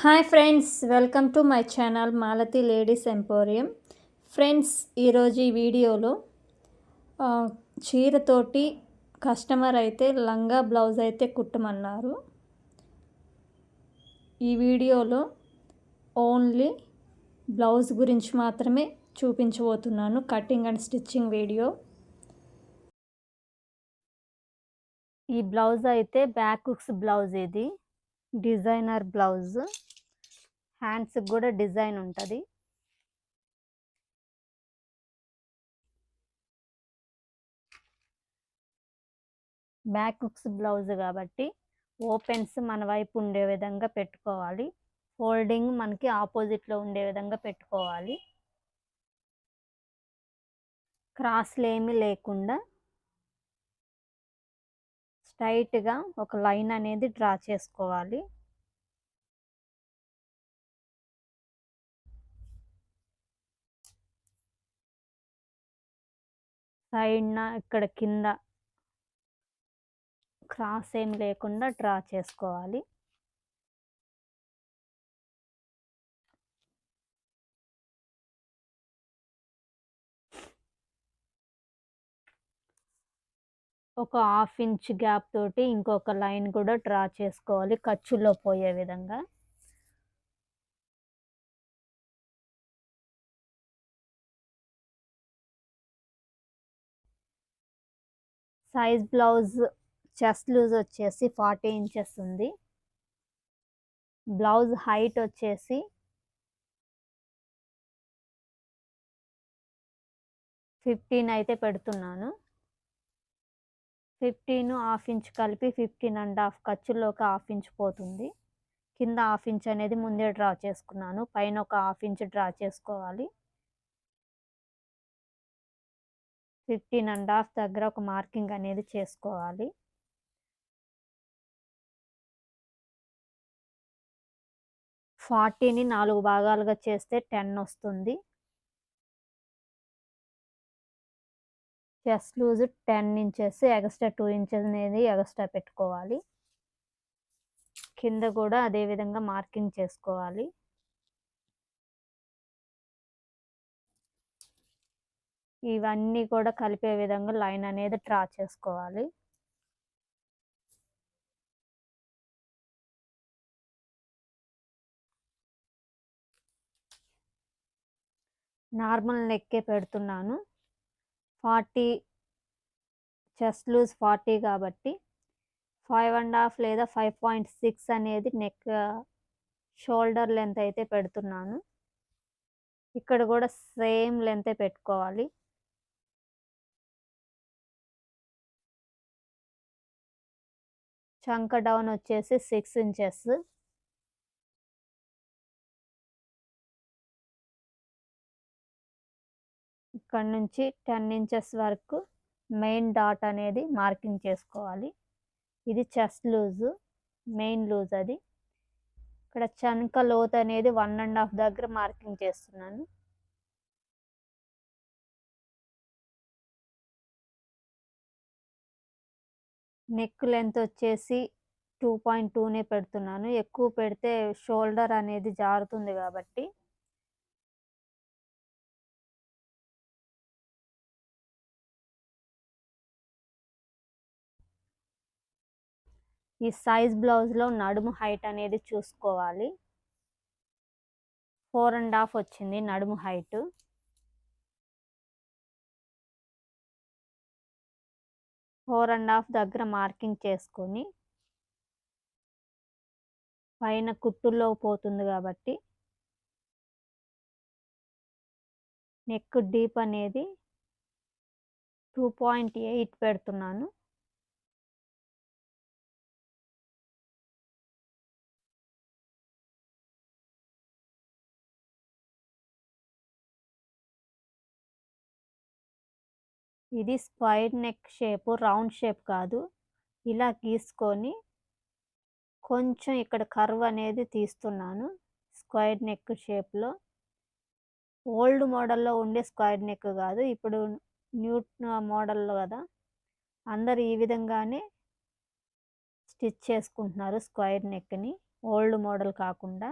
Hi friends welcome to my channel Malathi ladies emporium. Friends ఈరోజు ఈ వీడియోలో చీరతోటి customer అయితే లంగా బ్లౌజ్ అయితే కుట్టమన్నారు. ఈ వీడియోలో ఓన్లీ బ్లౌజ్ గురించి మాత్రమే చూపించబోతున్నాను కటింగ్ అండ్ స్టిచ్చింగ్ వీడియో. ఈ బ్లౌజ్ అయితే బ్యాక్ హుక్స్ బ్లౌజ్ ఇది డిజైనర్ బ్లౌజ్. హ్యాండ్స్కి కూడా డిజైన్ ఉంటుంది. బ్యాక్ హుక్స్ బ్లౌజ్ కాబట్టి ఓపెన్స్ మన వైపు ఉండే విధంగా పెట్టుకోవాలి. ఫోల్డింగ్ మనకి ఆపోజిట్లో ఉండే విధంగా పెట్టుకోవాలి. క్రాస్లు ఏమీ లేకుండా స్ట్రైట్గా ఒక లైన్ అనేది డ్రా చేసుకోవాలి. సైడ్న ఇక్కడ కింద క్రాస్ ఏం లేకుండా డ్రా చేసుకోవాలి. ఒక హాఫ్ ఇంచ్ గ్యాప్ తోటి ఇంకొక లైన్ కూడా డ్రా చేసుకోవాలి ఖర్చులో పోయే విధంగా. సైజ్ బ్లౌజ్ చెస్ట్ లూజ్ వచ్చేసి ఫార్టీ ఇంచెస్ ఉంది. బ్లౌజ్ హైట్ వచ్చేసి ఫిఫ్టీన్ అయితే పెడుతున్నాను. ఫిఫ్టీన్ హాఫ్ ఇంచ్ కలిపి ఫిఫ్టీన్ అండ్ హాఫ్ ఖర్చులోకి హాఫ్ ఇంచ్ పోతుంది. కింద హాఫ్ ఇంచ్ అనేది ముందే డ్రా చేసుకున్నాను. పైన ఒక హాఫ్ ఇంచ్ డ్రా చేసుకోవాలి. ఫిఫ్టీన్ అండ్ హాఫ్ దగ్గర ఒక మార్కింగ్ అనేది చేసుకోవాలి. ఫార్టీని నాలుగు భాగాలుగా చేస్తే టెన్ వస్తుంది. Chest loose ten inches extra two inches అనేది ఎగస్ట్రా పెట్టుకోవాలి. కింద కూడా అదే విధంగా మార్కింగ్ చేసుకోవాలి. ఇవన్నీ కూడా కలిపే విధంగా లైన్ అనేది డ్రా చేసుకోవాలి. నార్మల్ నెక్కే పెడుతున్నాను. ఫార్టీ చెస్ట్ లూజ్ ఫార్టీ కాబట్టి ఫైవ్ అండ్ హాఫ్ లేదా ఫైవ్ పాయింట్ సిక్స్ అనేది నెక్ షోల్డర్ లెంత్ అయితే పెడుతున్నాను. ఇక్కడ కూడా సేమ్ లెంతే పెట్టుకోవాలి. చంక డౌన్ వచ్చేసి సిక్స్ ఇంచెస్ ఇక్కడ నుంచి టెన్ ఇంచెస్ వరకు మెయిన్ డాట్ అనేది మార్కింగ్ చేసుకోవాలి. ఇది చెస్ట్ లూజ్ మెయిన్ లూజ్ అది. ఇక్కడ చనక లోత్ అనేది వన్ అండ్ హాఫ్ దగ్గర మార్కింగ్ చేస్తున్నాను. నెక్ లెంత్ వచ్చేసి టూ పాయింట్ టూనే పెడుతున్నాను. ఎక్కువ పెడితే షోల్డర్ అనేది జారుతుంది కాబట్టి. ఈ సైజ్ బ్లౌజ్లో నడుము హైట్ అనేది చూసుకోవాలి. ఫోర్ అండ్ హాఫ్ వచ్చింది నడుము హైట్. ఫోర్ అండ్ హాఫ్ దగ్గర మార్కింగ్ చేసుకొని పైన కుట్టుల్లో పోతుంది కాబట్టి నెక్ డీప్ అనేది టూ పాయింట్ ఎయిట్ పెడుతున్నాను. ఇది square neck shape round shape కాదు. ఇలా గీసుకొని కొంచెం ఇక్కడ కర్వ్ అనేది తీస్తున్నాను స్క్వైర్ నెక్ షేప్లో. ఓల్డ్ మోడల్లో ఉండే స్క్వైర్ నెక్ కాదు ఇప్పుడు న్యూ మోడల్లో కదా. అందరు ఈ విధంగానే స్టిచ్ చేసుకుంటున్నారు స్క్వైర్ నెక్ని ఓల్డ్ మోడల్ కాకుండా.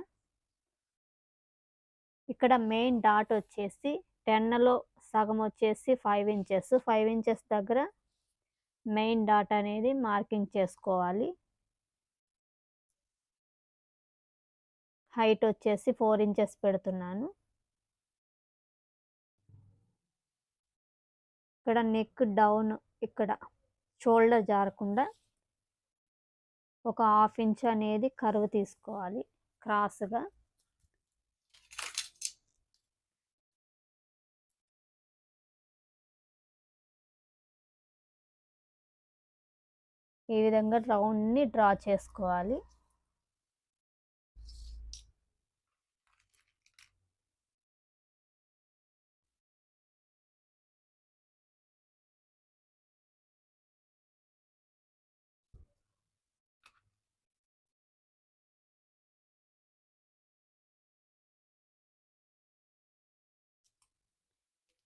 ఇక్కడ మెయిన్ డాట్ వచ్చేసి టెన్నలో సగం వచ్చేసి ఫైవ్ ఇంచెస్ ఫైవ్ ఇంచెస్ దగ్గర మెయిన్ డాట్ అనేది మార్కింగ్ చేసుకోవాలి. హైట్ వచ్చేసి ఫోర్ ఇంచెస్ పెడుతున్నాను. ఇక్కడ నెక్ డౌన్ ఇక్కడ షోల్డర్ జారకుండా ఒక హాఫ్ ఇంచ్ అనేది కరువు తీసుకోవాలి. క్రాస్గా ఈ విధంగా రౌండ్ని డ్రా చేసుకోవాలి.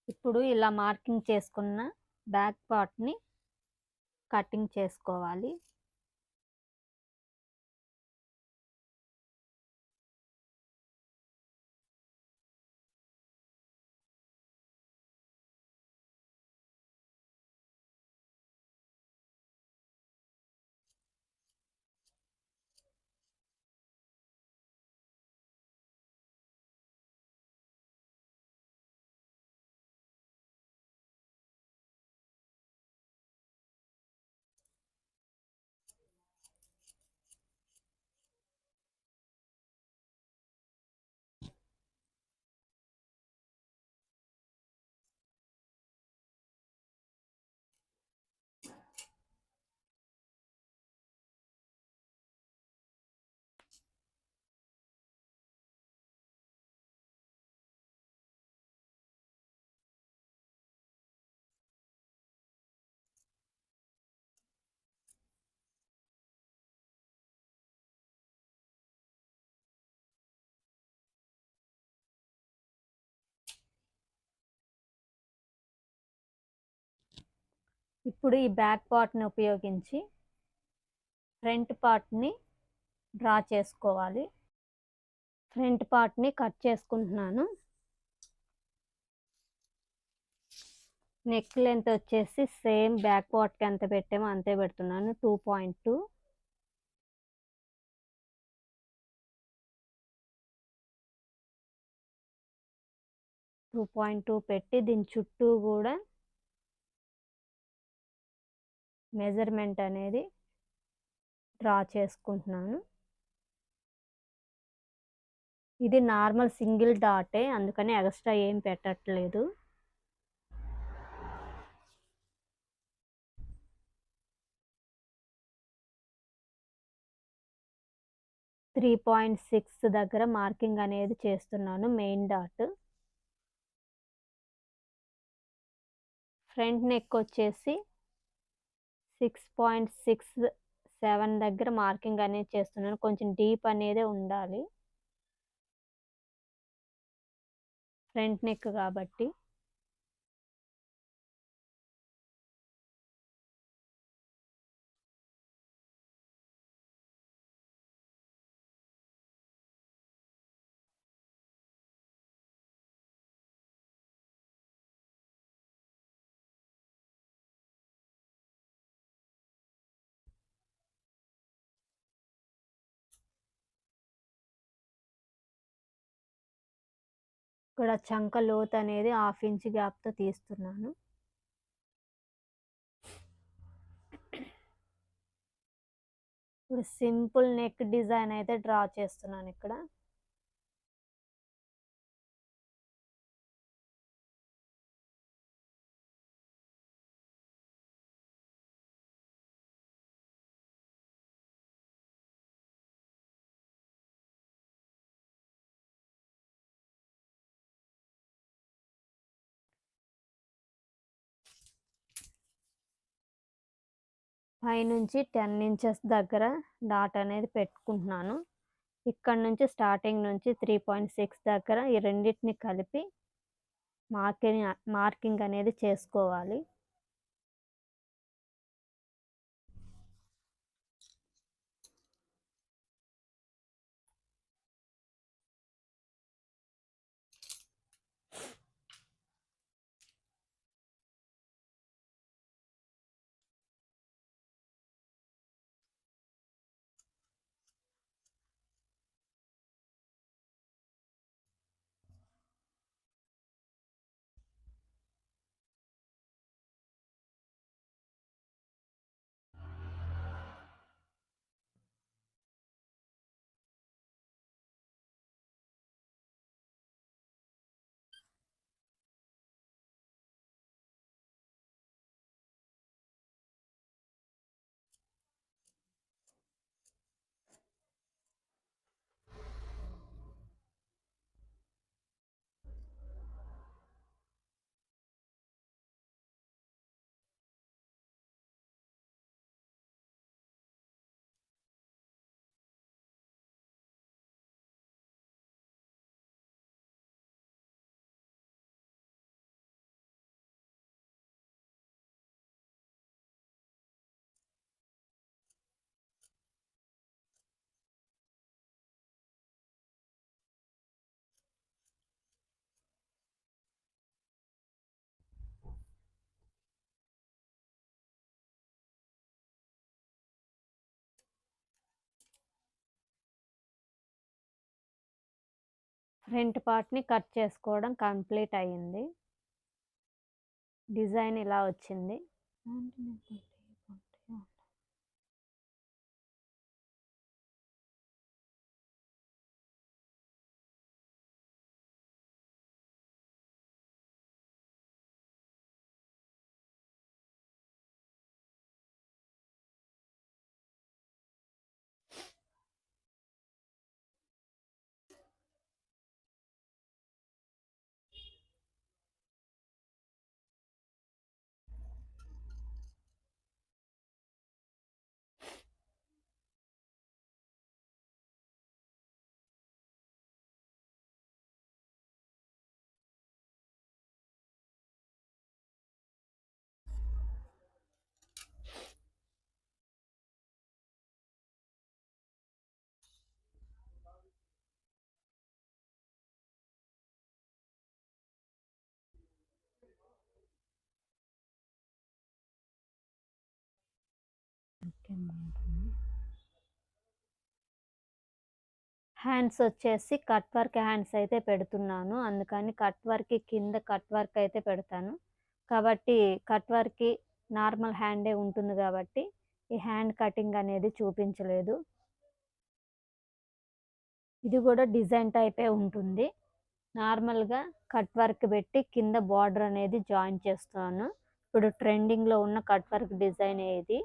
ఇప్పుడు ఇలా మార్కింగ్ చేసుకున్న బ్యాక్ పార్ట్ని కటింగ్ చేసుకోవాలి. ఇప్పుడు ఈ బ్యాక్ పార్ట్ని ఉపయోగించి ఫ్రంట్ పార్ట్ని డ్రా చేసుకోవాలి. ఫ్రంట్ పార్ట్ని కట్ చేసుకుంటున్నాను. నెక్ లెంత్ వచ్చేసి సేమ్ బ్యాక్ పార్ట్కి ఎంత పెట్టామో అంతే పెడుతున్నాను. Two point two. Two point two పెట్టి దీని చుట్టూ కూడా మెజర్మెంట్ అనేది డ్రా చేసుకుంటున్నాను. ఇది నార్మల్ సింగిల్ డాటే అందుకని ఎక్స్ట్రా ఏం పెట్టట్లేదు. త్రీ పాయింట్ సిక్స్ దగ్గర మార్కింగ్ అనేది చేస్తున్నాను మెయిన్ డాట్. ఫ్రంట్ నెక్ వచ్చేసి సిక్స్ పాయింట్ సిక్స్ సెవెన్ దగ్గర మార్కింగ్ అనేది చేస్తున్నాను. కొంచెం డీప్ అనేది ఉండాలి. ఫ్రంట్ నెక్ కాబట్టి. ఇక్కడ చంక లోత్ అనేది హాఫ్ ఇంచ్ గ్యాప్తో తీస్తున్నాను. ఇప్పుడు సింపుల్ నెక్ డిజైన్ అయితే డ్రా చేస్తున్నాను ఇక్కడ. పైనుంచి టెన్ ఇంచెస్ దగ్గర డాట్ అనేది పెట్టుకుంటున్నాను. ఇక్కడ నుంచి స్టార్టింగ్ నుంచి త్రీ పాయింట్ సిక్స్ దగ్గర ఈ రెండింటిని కలిపి మార్కింగ్ మార్కింగ్ అనేది చేసుకోవాలి. ఫ్రంట్ పార్ట్‌ని కట్ చేసుకోవడం కంప్లీట్ అయింది. డిజైన్ ఇలా వచ్చింది. హ్యాండ్స్ వచ్చేసి కట్ వర్క్ హ్యాండ్స్ అయితే పెడుతున్నాను. అందుకని కట్ వర్క్ కింద కట్ వర్క్ అయితే పెడతాను. కాబట్టి కట్ వర్క్‌కి నార్మల్ హ్యాండే ఉంటుంది కాబట్టి ఈ హ్యాండ్ కటింగ్ అనేది చూపించలేదు. ఇది కూడా డిజైన్ టైపే ఉంటుంది. నార్మల్‌గా కట్ వర్క్ పెట్టి కింద బార్డర్ అనేది జాయిన్ చేస్తున్నాను. ఇప్పుడు ట్రెండింగ్‌లో ఉన్న కట్ వర్క్ డిజైన్ ఇది.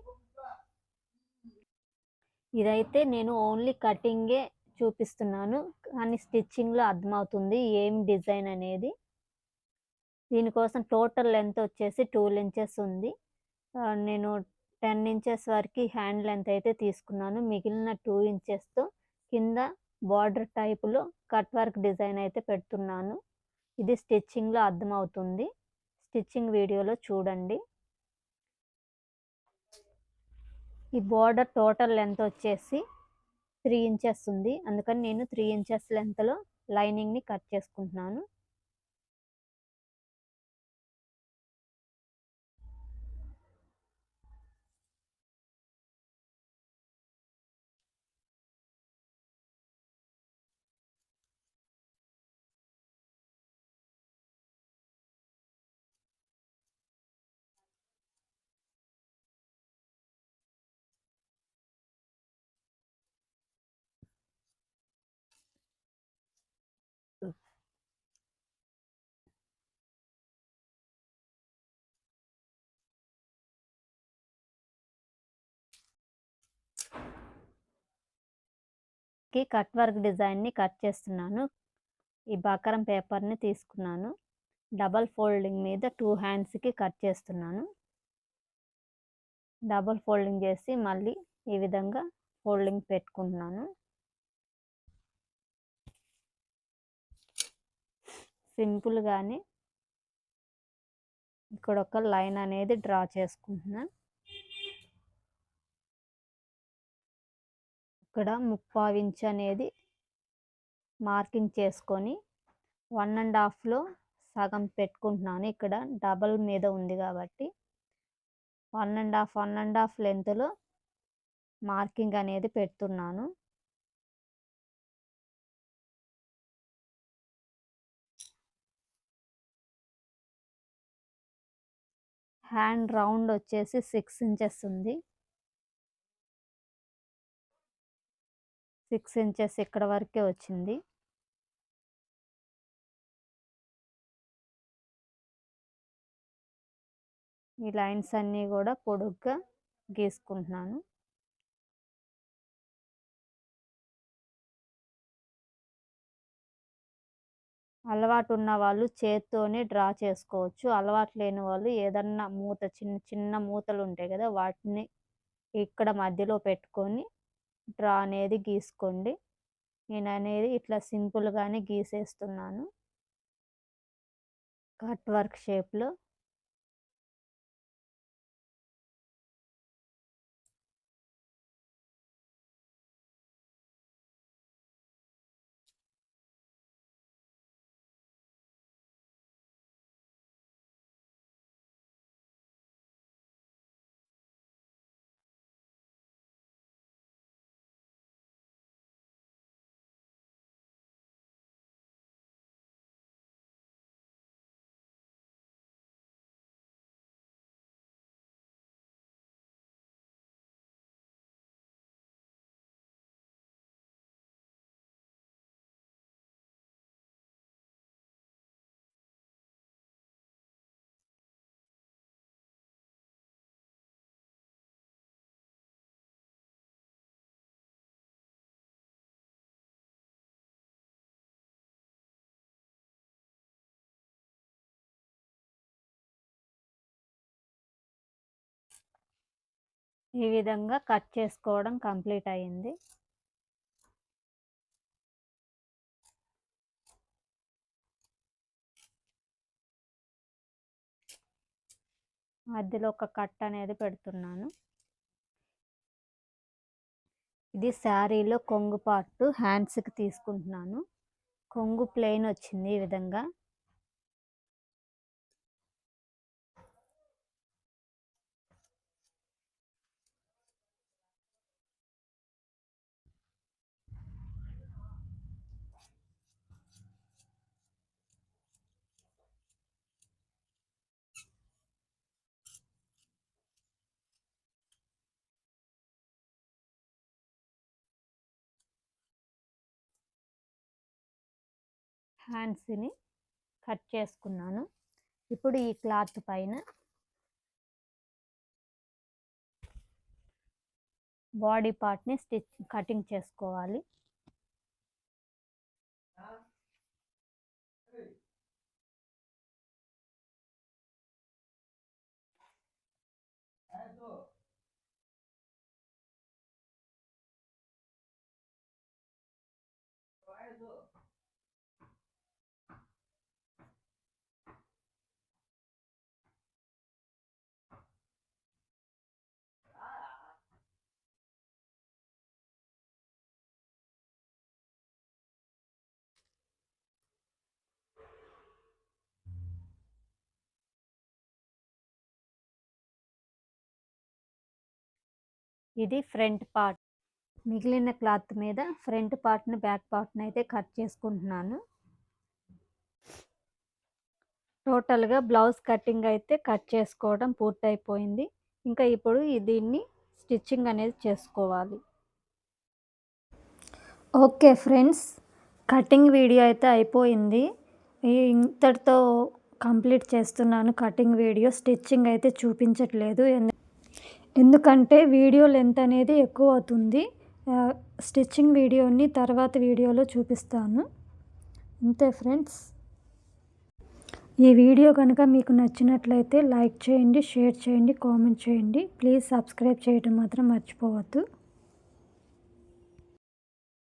ఇదైతే నేను ఓన్లీ కటింగే చూపిస్తున్నాను. కానీ స్టిచ్చింగ్‌లో అర్థమవుతుంది ఏం డిజైన్ అనేది. దీనికోసం టోటల్ లెంత్ వచ్చేసి టూ ఇంచెస్ ఉంది. నేను 10 ఇంచెస్ వరకు హ్యాండ్ లెంత్ అయితే తీసుకున్నాను. మిగిలిన టూ ఇంచెస్‌తో కింద బార్డర్ టైప్‌లో కట్ వర్క్ డిజైన్ అయితే పెడుతున్నాను. ఇది స్టిచ్చింగ్‌లో అర్థమవుతుంది. స్టిచ్చింగ్ వీడియోలో చూడండి. ఈ బోర్డర్ టోటల్ లెంత్ వచ్చేసి త్రీ ఇంచెస్ ఉంది. అందుకని నేను త్రీ ఇంచెస్ లెంత్‌లో లైనింగ్‌ని కట్ చేసుకుంటున్నాను. కి కట్ వర్క్ డిజైన్‌ని కట్ చేస్తున్నాను. ఈ బకరం పేపర్‌ని తీసుకున్నాను. డబల్ ఫోల్డింగ్ మీద టూ హ్యాండ్స్‌కి కట్ చేస్తున్నాను. డబల్ ఫోల్డింగ్ చేసి మళ్ళీ ఈ విధంగా ఫోల్డింగ్ పెట్టుకుంటున్నాను. సింపుల్‌గానే ఇక్కడ ఒక లైన్ అనేది డ్రా చేసుకుంటున్నాను ఇక్కడ ముప్పావు ఇంచ్ అనేది మార్కింగ్ చేసుకొని వన్ అండ్ హాఫ్లో సగం పెట్టుకుంటున్నాను. ఇక్కడ డబల్ మీద ఉంది కాబట్టి 1 ½ 1 ½ లెంత్‌లో మార్కింగ్ అనేది పెడుతున్నాను. హ్యాండ్ రౌండ్ వచ్చేసి సిక్స్ ఇంచెస్ ఉంది. సిక్స్ ఇంచెస్ ఇక్కడ వరకే వచ్చింది. ఈ లైన్స్ అన్నీ కూడా పొడుగ్గా గీసుకుంటున్నాను. అలవాటు ఉన్న వాళ్ళు చేత్తోనే డ్రా చేసుకోవచ్చు. అలవాటు లేని వాళ్ళు ఏదన్నా మూత చిన్న చిన్న మూతలు ఉంటాయి కదా! వాటిని ఇక్కడ మధ్యలో పెట్టుకొని డ్రా అనేది గీసుకోండి. నేను అనేది ఇట్లా సింపుల్‌గానే గీసేస్తున్నాను. కట్ వర్క్ షేప్‌లో. ఈ విధంగా కట్ చేసుకోవడం కంప్లీట్ అయింది మధ్యలో ఒక కట్ అనేది పెడుతున్నాను. ఇది శారీలో కొంగు పార్ట్ హ్యాండ్స్కి తీసుకుంటున్నాను. కొంగు ప్లెయిన్ వచ్చింది ఈ విధంగా. హ్యాండ్స్ని కట్ చేసుకున్నాను. ఇప్పుడు ఈ క్లాత్ పైన బాడీ పార్ట్ని స్టిచ్ కటింగ్ చేసుకోవాలి. ఇది ఫ్రంట్ పార్ట్. మిగిలిన క్లాత్ మీద ఫ్రంట్ పార్ట్ని బ్యాక్ పార్ట్ని అయితే కట్ చేసుకుంటున్నాను. టోటల్గా బ్లౌజ్ కటింగ్ అయితే కట్ చేసుకోవడం పూర్తయిపోయింది. ఇంకా ఇప్పుడు దీన్ని స్టిచ్చింగ్ అనేది చేసుకోవాలి. ఓకే ఫ్రెండ్స్ కటింగ్ వీడియో అయితే అయిపోయింది. ఇంతటితో కంప్లీట్ చేస్తున్నాను కటింగ్ వీడియో. స్టిచ్చింగ్ అయితే చూపించట్లేదు. ఎందుకంటే వీడియో లెంత్ అనేది ఎక్కువ అవుతుంది. స్టిచ్చింగ్ వీడియోని తర్వాత వీడియోలో చూపిస్తాను. అంతే ఫ్రెండ్స్. ఈ వీడియో కనుక మీకు నచ్చినట్లయితే లైక్ చేయండి షేర్ చేయండి కామెంట్ చేయండి. ప్లీజ్ సబ్స్క్రైబ్ చేయడం మాత్రం మర్చిపోవద్దు.